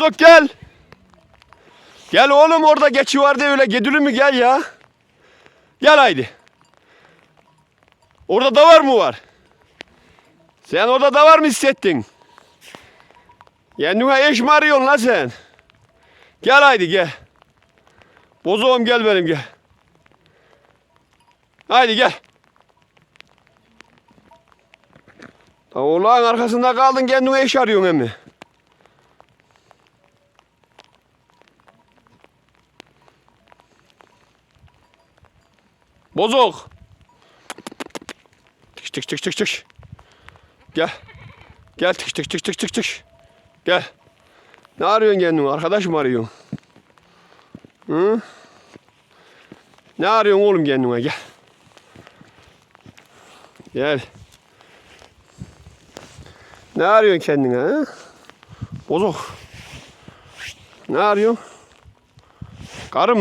Bozok gel. Gel oğlum orada geçi vardı öyle gedülü mü gel ya. Gel haydi. Orada da var mı var? Sen orada da var mı hissettin? Kendine eş mi arıyorsun lan sen? Gel haydi gel. Bozoğum gel benim gel. Haydi gel. Oğlan arkasında kaldın kendine eş arıyorsun emmi. Bozok. Tık tık tık tık tık. Gel. Gel tık tık tık tık tık tık. Gel. Ne arıyorsun kendine? Arkadaş mı arıyorsun? Hı? Ne arıyorsun oğlum kendine? Gel. Gel. Ne arıyorsun kendine? Ha? Bozok. Ne arıyorsun? Karı mı?